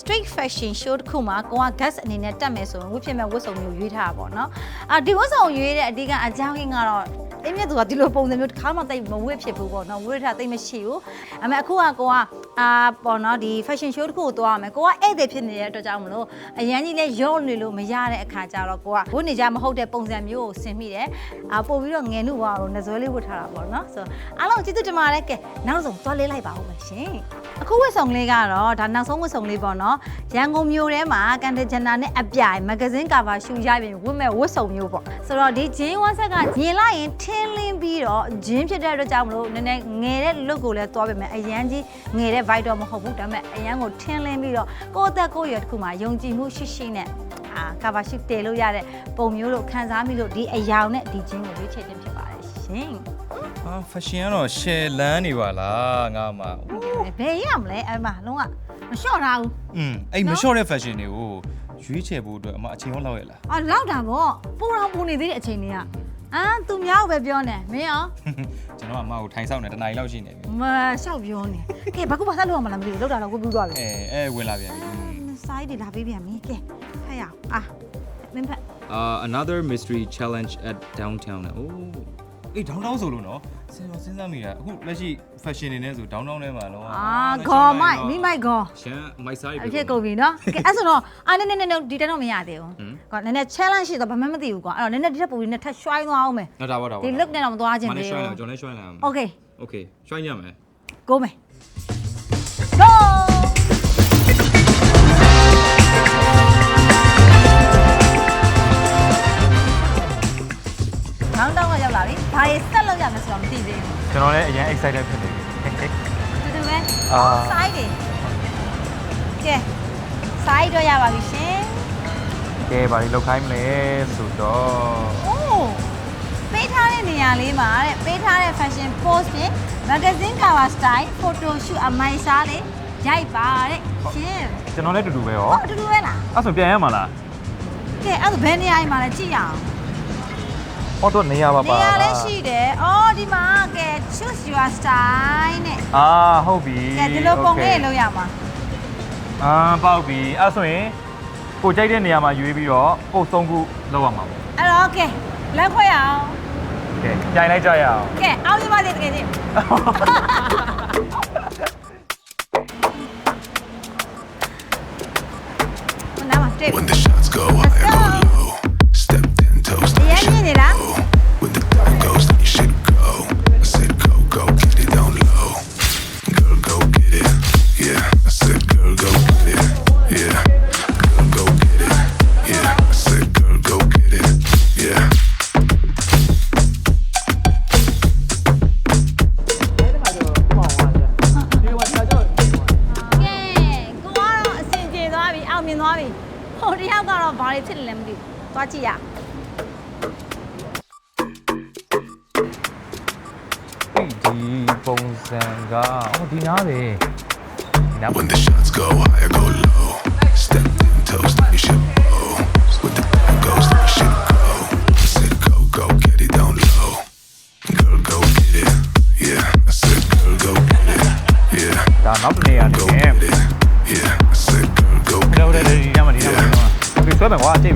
street fashion show တစ်ခုမှာကိုက guest အနေနဲ့တက်မယ်ဆိုရင်ဝတ်ဖြစ်မဲ့ဝတ်ဆောင်မျိုးရွေးထားတာပေါ့နော်အာဒီဝတ်ဆောင်ရွေးတဲ့အဓိကအကြောင်းရင်းကတော့အင်းမြတ်သူကဒီလိုပုံစံမျိုးတစ်ခါမှတိတ်မဝတ်ဖြစ်ဘူးပေါ့နော်ဝတ်ထားတိတ်မရှိဘူးအမေအခုကကိုကအာပေါ့နော်ဒီ fashion show တစ်ခုကိုသွားရမယ်ကိုကဧည့်သည်ဖြစ်နေတဲ့အတွက်ကြောင့်မလို့အရန်ကြီးလဲရော့နေလို့မရတဲ့အခါကျတော့ကိုကဝတ်နေကြမဟုတ်တဲ့ပုံစံမျိုးကိုဆင်မိတယ်အာပို့ပြီးတော့ငယ်နုဘွားကိုနှစွဲလေးဝတ်ထားတာပေါ့နော်ဆိုတော့အားလုံးကျေးဇူးတင်ပါတယ်ကဲနောက်ဆုံးသွားလေးလိုက်ပါဦးမယ်ရှင်အခုဝတ်ဆောင်လေးကတော့ဒါနောက်ဆုံးဝတ်ဆောင်လေးပေါ့နော်ရန်ကုန်မြို့ထဲမှာကန်တဂျန်နာနဲ့အပြိုင်မဂဇင်းကာဗာရှူရပြင်ဝတ်မဲ့ဝတ်ဆောင်မျိုးပေါ့ဆိုတော့ဒီဂျင်းဝတ်ဆက်ကမြင်လိုက်ရင်ထင်းလင်းပြီးတော့ဂျင်းဖြစ်တဲ့အတွက်ကြောင့်မလို့နည်းနည်းငယ်တဲ့ look ကိုလည်းသွားပေးမယ်အရန်ကြီးငယ်တဲ့ vibe တော့မဟုတ်ဘူးဒါပေမဲ့အရန်ကိုထင်းလင်းပြီးတော့ကိုယ့်အသက်ကိုယ့်ရွယ်တစ်ခုမှာယုံကြည်မှုရှိရှိနဲ့အာကာဗာရှူတည်လို့ရတဲ့ပုံမျိုးလို့ခံစားမိလို့ဒီအယောင်နဲ့ဒီဂျင်းကိုရွေးချယ်ခြင်းဖြစ်ပါတယ်ရှင် အာ fashion ကတော့ share လန်းနေပါလားငါမှဘယ်ရမလဲအဲ့မှာလုံးဝမလျှော့ထားဘူးอืมအဲ့မလျှော့တဲ့ fashion တွေကိုရွေးချယ်ဖို့အတွက်အမအချိန်ရောလောက်ရလားအော်လောက်တာပေါ့ပူတော်ပူနေသေးတဲ့အချိန်တွေကအာသူများကိုပဲပြောနေမင်းရောကျွန်တော်ကအမကိုထိုင်ဆောင်နေတနားရီလောက်ရှိနေပြီမလျှောက်ပြောနေကဲဘာကူဘာဆက်လို့မလားမသိဘူးလောက်တာတော့ကိုပြူသွားပြီအဲအဲဝင်လာပြန်ပြီစိုင်းတွေလာပေးပြန်ပြီကဲဖတ်ရအောင်အာမင်းဖတ် uh another mystery challenge at downtown အိုးအေး downtown ဆိုလို့နော်စဉ်းစားစဉ်းစားမိတာအခုလက်ရှိ fashion နေနေဆို downtown ထဲမှာလောအာဂေါ်မိုက်မိမိုက်ဂေါ်ရှမ်းမိုက်စားရီအဖြစ်ကုန်ပြီနော်ကဲအဲ့ဆိုတော့အာနည်းနည်းနည်းဒီတက်တော့မရသေးဘူးဟမ်ကွာနည်းနည်း challenge ရှိတော့ဘာမှမသိဘူးကွာအဲ့တော့နည်းနည်းဒီတက်ပူလေးနဲ့ထပ်ရွှိုင်းသွားအောင်မယ်နော်ဒါပါဒါပါဒီ look နဲ့တော့မသွားခြင်းမနေ့သေးရွှိုင်းလာဘူးကျွန်တော်လည်းရွှိုင်းလာ okay okay ရွှိုင်းရမယ် go မယ် go ဘာရေးဆက်လောက်ရမယ်ဆိုတော့မသိသေးဘူးကျွန်တော်လည်းအရင် excited ဖြစ်နေပြီ။တူတူပဲအာ။ side တွေ။ကဲ side တော့ရပါပြီရှင်ကဲဘာလို့လောက်ခိုင်းမလဲဆိုတော့။အိုးပေးထားတဲ့နေရာလေးမှာတဲ့ပေးထားတဲ့ fashion post ဖြင့် magazine cover style photo shoot အမိုင်စားလေးရိုက်ပါတဲ့ရှင်ကျွန်တော်လည်းတူတူပဲ။ရောဟောအတူတူပဲလားအဲ့ဆိုပြန်ရမှာလား။ကဲအဲ့ဒါဘယ်နေရာမှာလဲကြည့်ရအောင် ဟောတော့နေရာပါ။ပါနေရာလည်းရှိတယ်။အော်ဒီမှာကဲ choose your style နဲ့အာဟုတ်ပြီကဲဒီလိုပုံလေးလောက်ရမှာအာပေါက်ပြီအဲ့ဆိုရင်ကိုကြိုက်တဲ့နေရာမှာရွေးပြီးတော့ကိုယ်သုံးခုလောက်ရမှာပေါ့အဲ့တော့ကဲလက်ခွဲအောင်ကဲကဲကြိုင်လိုက်ကြရအောင်ကဲအောင်ပြပါစေတကယ်ချင်းနားမှာတွေ့ When the shots go high, I go low. Step ten toes, then ရ you မ်း should မြင်နေတာ စံကအော်ဒီနားပဲဒီနား When the shots go high, I go low. Step ten toes, then you should go. When the time goes, then you should go. I said go, go, get it down low. Girl, go get it. Yeah, I said girl, go get it. Yeah, ဒါနောက်တစ်နေရာနေ go တယ် get it. Yeah, I said girl, go ဟို get တယ် it. ဒီနားမှာဒီနားမှာဒီဆွဲမယ်ကွာကြည့်ပြီ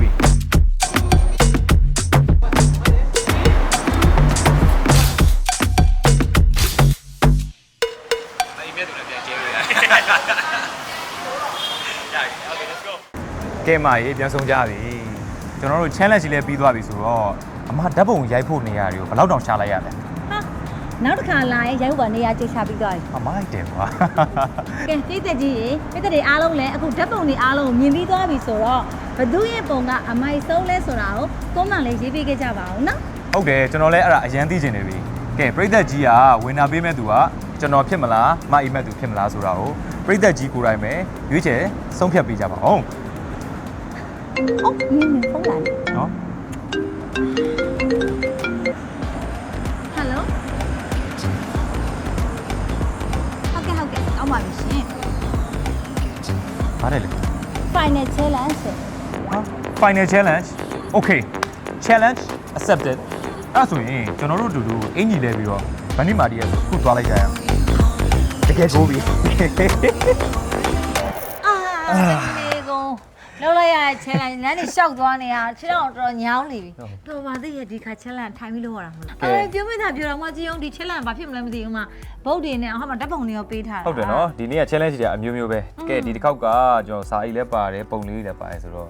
ကဲမရေးပြန်ဆုံးကြပြီကျွန်တော်တို့ challenge လေးပြီးသွားပြီဆိုတော့အမဓာတ်ပုံရိုက်ဖို့နေရာတွေကိုဘယ်လောက်တောင်ရှာလိုက်ရလဲဟာနောက်တစ်ခါလာရင်ရိုက်ဖို့ကနေရာချိတ်ချပြီးသွားပြီအမိုက်တယ်ကွာကဲပြည်သက်ကြီးရေပြည်သက်တွေအားလုံးလည်းအခုဓာတ်ပုံတွေအားလုံးကိုမြင်ပြီးသွားပြီဆိုတော့ဘသူရဲ့ပုံကအမိုက်ဆုံးလဲဆိုတာကိုကွန်မန့်လေးရေးပေးခဲ့ကြပါဦးနော်ဟုတ်တယ်ကျွန်တော်လည်းအဲ့ဒါအရန်သိချင်နေပြီကဲပြိသက်ကြီးကဝင်နာပေးမဲ့သူကကျွန်တော်ဖြစ်မလားမအိမ်မဲ့သူဖြစ်မလားဆိုတာကိုပြိသက်ကြီးကိုယ်တိုင်ပဲရွေးချယ်ဆုံးဖြတ်ပေးကြပါဦး အော်မြင်မြင်ဖုန်းလာတယ်နော်ဟယ်လိုဟုတ်ကဲ့ဟုတ်ကဲ့ကောင်းပါပြီရှင်ဗါတယ်လေ final challenge ဆိုဟာ final challenge okay challenge accepted အဲ့ဆိုရင်ကျွန်တော်တို့အတူတူအင်ကြီးလဲပြီးတော့ဗန်နီမာတီရဲ့ခုသွားလိုက်ကြရအောင်တကယ်ကိုပြီ အာဒီကောင် လောက်လိုက်ရတဲ့ challenge လမ်းနေရှောက်သွားနေရခြေတော့တော်တော်ညောင်းနေပြီတော်ပါသေးရဲ့ဒီခါ challenge ထိုင်ပြီးလို့ရတာမဟုတ်လားအဲပြောမိတာပြောတော့မကြည့်အောင်ဒီ challenge ဘာဖြစ်မလဲမသိဘူးမှာဗုတ်တွေနဲ့ဟောမှာဓာတ်ပုံတွေရောပေးထားတာဟုတ်တယ်နော်ဒီနေ့က challenge တွေအမျိုးမျိုးပဲကဲဒီတစ်ခေါက်ကကျွန်တော်စာအီလည်းပါတယ်ပုံလေးတွေလည်းပါတယ်ဆိုတော့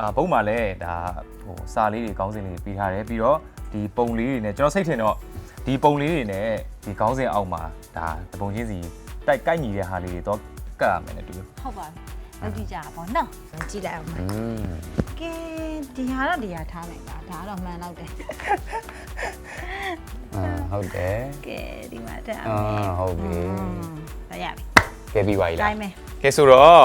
အာပုံမှာလည်းဒါဟိုစာလေးတွေခေါင်းစဉ်လေးတွေပေးထားတယ်ပြီးတော့ဒီပုံလေးတွေနဲ့ကျွန်တော်စိတ်ထင်တော့ဒီပုံလေးတွေနဲ့ဒီခေါင်းစဉ်အောက်မှာဒါတပုံချင်းစီတိုက်ကိုက်ညီတဲ့ဟာလေးတွေတော့ကတ်ရမယ်နဲ့တူတယ် ဟုတ်ပါပြီ လောက်ကြည့်ကြတာပေါ့နော်ကြည့်လိုက်အောင်မယ်ကဲဒီဟာတော့ဒီဟာထားလိုက်တာဒါကတော့မှန်တော့တယ်အာဟုတ်တယ်ကဲဒီမှာတက်အာဟုတ်ပြီဒါရပြီကဲပြီးပါပြီလားတိုင်းမယ်ကဲဆိုတော့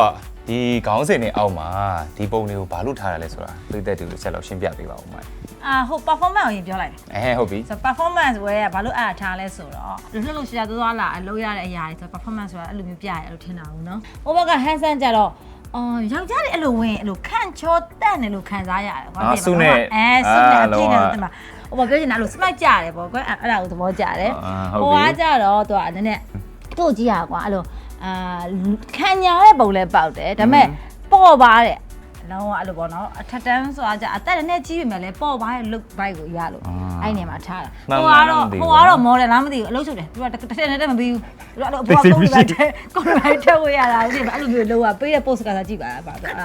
ဒီခေါင်းစဉ်တွေအောက်မှာဒီပုံတွေကိုဘာလို့ထားရလဲဆိုတာသိတဲ့တူတစ်ချက်လောက်ရှင်းပြပေးပါဦးမိုင် အာဟို performance ကိုရင်ပြောလိုက်တယ်အဲဟုတ်ပြီဆို performance ဝဲကဘာလို့အားထားလဲဆိုတော့လူလှုပ်လှုပ်ရှားရှားသွားလာအလုပ်ရတဲ့အရာတွေဆို performance ဆိုတာအဲ့လိုမျိုးပြရတယ်အဲ့လိုထင်တာဘူးနော်ဟိုဘက်က handsome ကြတော့အော်ယောက်ျားတွေအဲ့လိုဝင်အဲ့လိုခန့်ချောတက်နေလို့ခံစားရတယ်ဘာဖြစ်လဲအဲဆုနဲ့အပြည့်နဲ့တက်မှာဟိုဘပြောချင်တာအဲ့လို smart ကြတယ်ပေါ့ကွအဲ့ဒါကိုသဘောကြတယ်ဟိုကကြတော့သူကနည်းနည်းသူ့ကြည့်ရကွာအဲ့လိုအာခံညာတဲ့ပုံလဲပေါက်တယ်ဒါပေမဲ့ပေါ်ပါတယ် လုံးဝအဲ့လိုပေါ့နော်အထက်တန်းဆိုတာကြအသက်နည်းနည်းကြီးပြီမဲ့လဲပေါ့ပါတဲ့ look bike ကိုရလို့အဲ့နေမှာထားတာမှန်ဟိုမှန်ကတော့မသိဘူးဟိုကတော့ model လားမသိဘူးအလုပ်ချုပ်တယ်သူကတစ်ထက်နဲ့တက်မပြီးဘူးသူကအဲ့လိုအပေါ်ကကုန်လိုက်တယ်ကုန်လိုက်ထက်ဝေးရတာဒီအဲ့လိုမျိုးလုံးဝပေးတဲ့ post ကစားကြည့်ပါလားပါတော့အဲ့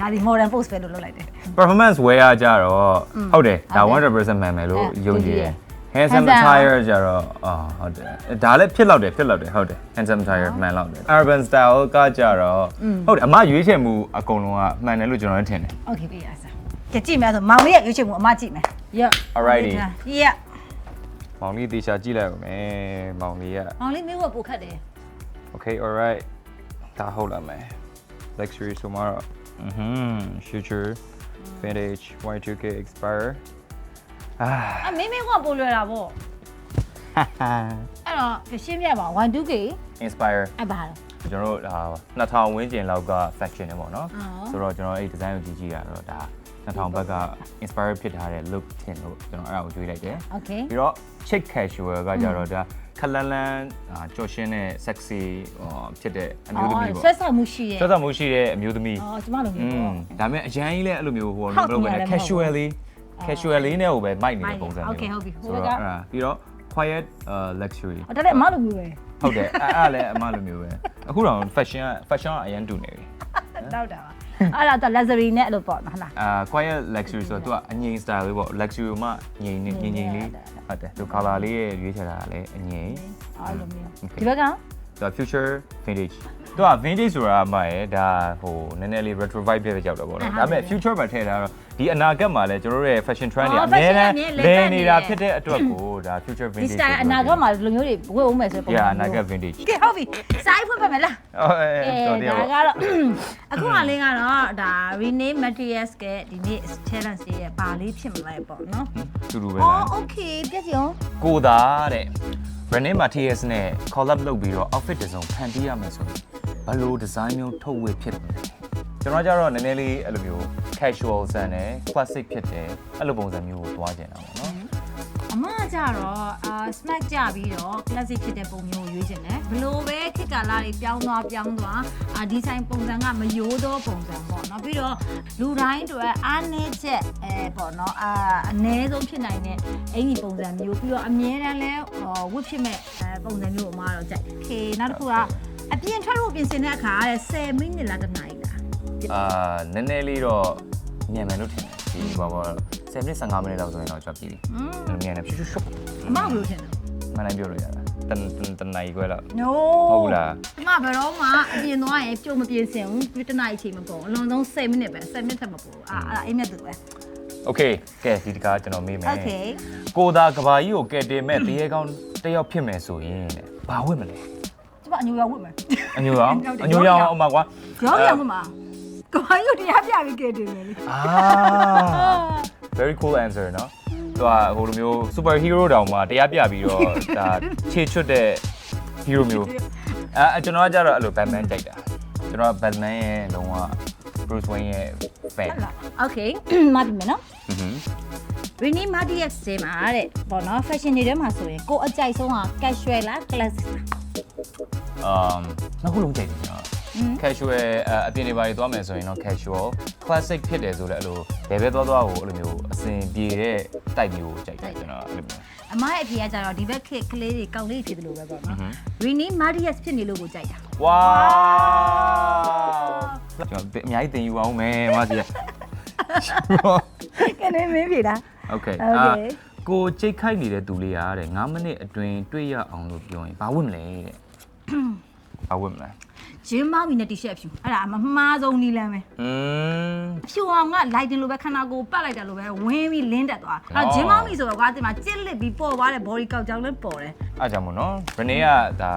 ဒါဒီ modern post ပဲလို့လုပ်လိုက်တယ် performance wear ကကြတော့ဟုတ်တယ်ဒါဟုတ်တယ်100%မှန်မယ်လို့အဲ့ယုံကြည်တယ် handsome handsome attire ကြတော့အာဟုတ်တယ်ဒါလည်းဖြစ်လောက်တယ်ဖြစ်လောက်တယ်ဟုတ်တယ် handsome attire မှန်လောက်တယ် urban style ကကြတော့ဟုတ်တယ်အမရွေးချယ်မှုအကုန်လုံးကမှန်တယ်လို့ကျွန်တော်လည်းထင်တယ် Okay ပြီအားစားကြည့်ကြည့်မယ်ဆိုမောင်လေးရဲ့ရွေးချယ်မှုအမကြည့်မယ် Yeah Alrighty Yeah မောင်လေးတေချာကြည့်လိုက်အောင်မယ်မောင်လေးကမောင်လေးမျိုးကပိုခတ်တယ် Okay alright ဒါဟုတ်လာမယ် luxury tomorrow mhm future vintage Y2K expire အာအမင်းမင်းကပိုလွယ်တာပေါ့အဲ့တော့ရှင်းပြပါ 1 2k inspire အပါတော့ကျွန်တော်တို့ဒါ2000ဝန်းကျင်လောက်က faction နဲ့ပေါ့နော်အော်ဆိုတော့ကျွန်တော်အဲ့ design ကိုကြည့်ကြည့်ရတော့ဒါ2000ဘက်က inspire ဖြစ်ထားတဲ့ look ထင်လို့ကျွန်တော်အဲ့ဒါကိုတွေးလိုက်တယ် Okay ပြီးတော့ chic casual ကကြတော့ဒါခလန်လန်အာကြော်ရှင်းတဲ့ sexy ဟောဖြစ်တဲ့အမျိုးသမီးပေါ့ဆွဲဆော်မှုရှိရဲ့ဆက်ဆံမှုရှိတဲ့အမျိုးသမီးအော်ကျမလိုอืမျိုးมပေါ့ဒါပေမဲ့အရန်ကြီးလည်းအဲ့လိုမျိုးဟိုဟုတ်ဘယ်လိုနေလဲရတယ်မဟုတ်ဘူး casually casual လေးနဲ့ကိုပဲမိုက်နေတဲ့ပုံစံမျိုး Okay ဟုတ်ပြီဟိုဆိုဘတော့က်ကအဲ့ဒါပြီးတော့ quiet uh, luxury ဒါလည်းအမလိုမျိုးပဲဟုတ်တယ်အဲ့အဲ့လည်းအမလိုမျိုးပဲအခုတော့ fashion က fashion ကအရင်တူနေပြီတောက်တာပါအဲ့ဒါတော့ luxury နဲ့အဲ့လိုပေါ့နော်ဟုတ်လား အာ quiet luxury ဆိုတော့သူကအငိမ့် style လေးပေါ့ luxury မှငိမ့်နေငိမ့်ငိမ့်လေးဟုတ်တယ်သူ color လေးရဲ့ရွေးချယ်တာကလည်းအငိမ့်အဲ့လိုမျိုး Okay. ဒီဘက်က သူက future vintage သူက vintage ဆိုတာအမှရဲ့ဒါဟိုနည်းနည်းလေး retro vibe ပဲကြောက်တော့ပေါ့နော်ဒါပေမဲ့ future မှာထည့်ထားတော့ဒီအနာဂတ်မှာလည်းကျွန်တော်တို့ရဲ့ fashion trend တွေအများနဲ့လဲနေတာဖြစ်တဲ့အတွက်ကိုဒါ future ဒီ vintage style အနာဂတ်မှာဒီလိုမျိုးတွေဝတ်အောင်မယ်ဆိုပုံစံ yeah မျိုးအနာဂတ် vintage ကဲဟုတ်ပြီစာရေးဖွင့်ပါမယ်လားအော်အဲအဲတော်တယ်ဒါပေါ့ကတော့အခုမှလေးကတော့ဒါ rename materials ကဒီနေ့ challenge ရဲ့ဘာလေးဖြစ်မလဲပေါ့နော်တူတူပဲအော်လား okay ပြည့်စုံကိုသာတဲ့ Brandon Matias နဲ့ collab လုပ်ပြီးတော့ outfit design ဖန်တီးရမယ်ဆိုရင်ဘယ်လို design မျိုးထုတ်ဝေဖြစ်တယ်ကျွန်တော်ကြတော့နည်းနည်းလေးအဲ့လိုမျိုး casual ဆန်တယ် classic ဖြစ်တယ်အဲ့လိုပုံစံမျိုးကိုသွားကျင်တာပေါ့နော်အမကကြတော့အာ smack ကြပြီးတော့ classic ဖြစ်တဲ့ပုံမျိုးကိုရွေးချင်တယ်ဘလို့ပဲခေတ် ကာလတွေပြောင်းသွားပြောင်းသွားအာဒီဇိုင်းပုံစံကမရိုးသောပုံစံပေါ့နော်ပြီးတော့လူတိုင်းအတွက်အားနည်းချက်အဲပေါ့နော်အာအနည်းဆုံးဖြစ်နိုင်တဲ့အင်ကြီးပုံစံမျိုးပြီးတော့အမြဲတမ်းလဲဟောဝတ်ဖြစ်မဲ့အဲပုံစံမျိုးကိုအမကတော့ကြိုက်တယ်။ Okay နောက်တစ်ခုကအပြင်ထွက်လို့ပြင်ဆင်တဲ့အခါတဲ့10မိနစ်လားတစ်နာရီလားအာနည်းနည်းလေးတော့မြန်မယ်လို့ထင်တယ်ဒီဘာဘော10မိနစ်15မိနစ်လောက်ဆိုရင်တော့ကြောက်ပြီอืมအဲ့လိုမြန်တယ်ဖြူဖြူရှုပ်အမဘယ်လိုထင်လဲမနိုင်ပြောလို့ရတာ တန်တန်တန်နိုင်ခွဲလောက် no ဟုတ်လားအမဘယ်တော့မှအပြင်သွားရင်ပြုတ်မပြင်းစင်ဘူးတစ်နာရီချိန်မပေါ်အလွန်ဆုံး10မိနစ်ပဲ10မိနစ်ထက်မပေါ်အာအဲ့အိမ်မက်သူပဲ okay ကဲဒီတကားကျွန်တော်မေးမယ် okay ကိုသာကဘာကြီးကိုကဲတင်မဲ့တရေကောင်းတစ်ယောက်ဖြစ်မယ်ဆိုရင်တဲ့ဘာဝတ်မလဲကျမအညိုရောင်ဝတ်မယ်အညိုရောင်အညိုရောင်အောင်ပါကွာရောင်ရောင်ဝတ်မှာကဘာကြီးကိုတရားပြပြီးကဲတင်မယ်လေအာ very cool answer နော် သူကဟိုလိုမျိုး super hero တောင်မှတရားပြပြီးတော့ဒါခြေချွတ်တဲ့ hero မျိုးအဲကျွန်တော်ကကြတော့အဲ့လို Batman ကြိုက်တာကျွန်တော်က Batman ရဲ့လုံးဝ Bruce Wayne ရဲ့ fan ဟုတ်လား Okay မပြီမယ်နော် อือหือ Rini Madiax ထဲမှာတဲ့ပေါ့နော် fashion တွေထဲမှာဆိုရင်ကိုအကြိုက်ဆုံးက casual လား classic လား um နှစ်ခုလုံးကြိုက်တယ်ကျွန်တော် casual အပြင်တွေပါတွေသွားမယ်ဆိုရင်တော့ casual classic ဖြစ်တယ်ဆိုတော့အဲ့လိုဘယ်ဘက်သွားသွားကိုအဲ့လိုမျိုးအစဉ်ပြေတဲ့တိုက်မျိုးကိုကြိုက်တယ်ကျွန်တော်အဲ့လိုမျိုးအမရဲ့အဖေကကြတော့ဒီဘက်ခက်ကလေးတွေကောက်လေးဖြစ်တယ်လို့ပဲပေါ့နော် Rini Marius ဖြစ်နေလို့ကိုကြိုက်တာဝါကျွန်တော်အများကြီးတင်ယူအောင်မယ်မဆီကနေမင်းပြေတာ Okay အာကိုချိတ်ခိုက်နေတဲ့သူလေးရတဲ့9မိနစ်အတွင်းတွေ့ရအောင်လို့ပြောရင်ဘာဝင်မလဲတဲ့ဘာဝင်မလဲ ဂျင်းမောင်းမီနဲ့ t-shirt ဖြူအဲ့ဒါအမမှားဆုံးနီးလမ်းပဲอืมဖြူအောင်ကလိုက်တင်လိုပဲခန္ဓာကိုယ်ပတ်လိုက်တာလိုပဲဝင်းပြီးလင်းတက်သွားအော်အဲ့ဂျင်းမောင်းမီဆိုတော့ကွာဒီမှာကြစ်လစ်ပြီးပေါ်သွားတဲ့ body ကောက်ကြောင်လည်းပေါ်တယ်အားကြောင့်မို့နော်ရနေကဒါ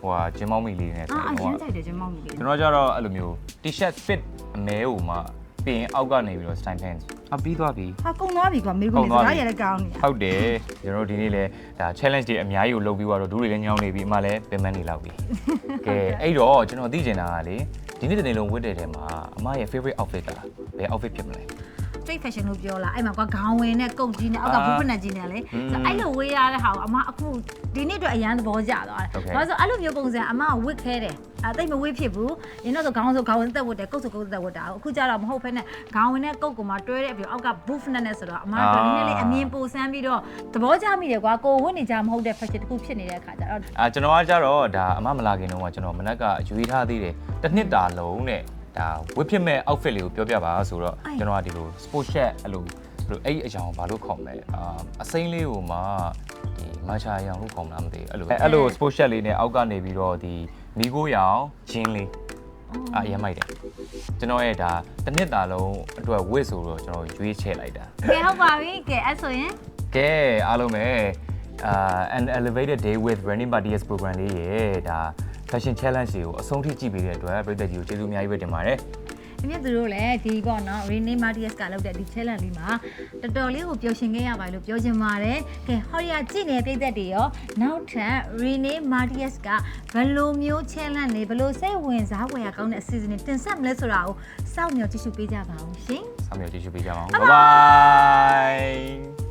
ဟိုဟာဂျင်းမောင်းမီလေးနဲ့အာအရဟိုင်ဟာကြိုက်တယ်ဂျင်းမောင်းမီလေးကျွန်တော်ကြတော့အဲ့လိုမျိုး t-shirt fit အမဲဟိုမှာ ပြင်အောက်ကနေပြီးတော့ style pants အပြီးသွားပြီဟာကုံသွားပြီကွာမေကုကုန်းန်းနေသွားစပြီကားရလည်းကောင်းနေဟုတ်တယ်ကျွန်တော်တို့ဒီနေ့လဲဒါ challenge တွေအများကြီးကိုလုပ်ပြီးတော့ဒူးတွေလည်းညောင်းနေပြီအမလည်းပင်ပန်းနေလောက်ပြီကဲအဲ့တော့ကျွန်တော်သိချင်တာကလေဒီနေ့တနေ့လုံးဝတ်တဲ့ထဲမှာအမရဲ့ favorite outfit ကဘယ် outfit ဖြစ်မလဲ straight fashion လို့ပြောလာအဲ့မှာကွာခေါင်းဝင်နဲ့ကုတ်ကြီးနဲ့အောက်ကအာဘူးဖက်နဲ့ကြီးနဲ့လေอืมဆိုအဲ့လိုဝေးရတဲ့ဟာကိုအမအခုဒီနေ့အတွက်အရန်သဘောကျသွားတယ် Okay. ဘာလို့ဆိုအဲ့လိုမျိုးပုံစံအမကဝစ်ခဲတယ်အဲ့တိတ်မဝေးဖြစ်ဘူးရင်းတော့ဆိုခေါင်းဆိုခေါင်းဝင်သက်ဝတ်တယ်ကုတ်ဆိုကုတ်သက်ဝတ်တာအခုကျတော့မဟုတ်ဖက်နဲ့ခေါင်းဝင်နဲ့ကုတ်ကမှတွဲတဲ့အပြင်အောက်က boof နဲ့နဲ့ဆိုတော့အမကနည်းနည်းလေးအမြင်ပိုဆန်းပြီးတော့သဘောကျမိတယ်ကွာကိုဝတ်နေကြမဟုတ်တဲ့ fashion တစ်ခုဖြစ်နေတဲ့အခါကျတော့ အာကျွန်တော်ကကြတော့ဒါအမမလာခင်တုန်းကကျွန်တော်မနက်ကရွေးထားသေးတယ်တစ်နှစ်တာလုံးနဲ့ ဒါဝတ်ဖြစ်မဲ့ outfit လေးကိုပြောပြပါဆိုတော့အဲ့ကျွန်တော်ကဒီလို sport shirt အဲ့လိုဘယ်လိုအဲ့ဒီအကြောင်းဘာလို့ခေါ်မလဲအာအစိမ့်လေးကိုမှဒီမချာရောင်လို့ခေါ်မလားမသိဘူးအဲ့လိုအဲ့လို sport shirt လေးနဲ့အောက်ကနေပြီးတော့ဒီမီကိုရောင်ဂျင်းလေးအာရမ်းမိုက်တယ်ကျွန်တော်ရဲ့ဒါတစ်နှစ်တာလုံးအတွက်ဝတ်ဆိုတော့ကျွန်တော်ရွေးချယ်လိုက်တာကဲဟုတ်ပါပြီကဲအဲ့ဆိုရင်ကဲအားလုံးပဲအာ an elevated day with Rennie Matias program လေးရေဒါ fashion challenge တွေကိုအဆုံးထိကြည့်ပေးတဲ့အတွက်ပြည်သက်ကြီးကိုကျေးဇူးအများကြီးပဲတင်ပါတယ်ဒီမြတ်သူတို့လည်းဒီပေါ့နော် Rene Matias ကလုပ်တဲ့ဒီ challenge လေးမှာတော်တော်လေးကိုပျော်ရွှင်ခဲ့ရပါလို့ပြောချင်ပါတယ်။ကဲဟော်ရီယာကြည့်နေတဲ့ပြည်သက်တွေရောနောက်ထပ် Rene Matias ကဘယ်လိုမျိုး challenge လေးဘယ်လိုစိတ်ဝင်စားဖွယ်ရကောင်းတဲ့ season တွေတင်ဆက်မလဲဆိုတာကိုစောင့်မျှော်ကြည့်ရှုပေးကြပါဦးရှင်။။ဆောင်းမြေကျေးဇူးပေးကြပါဦး Bye ။ Bye bye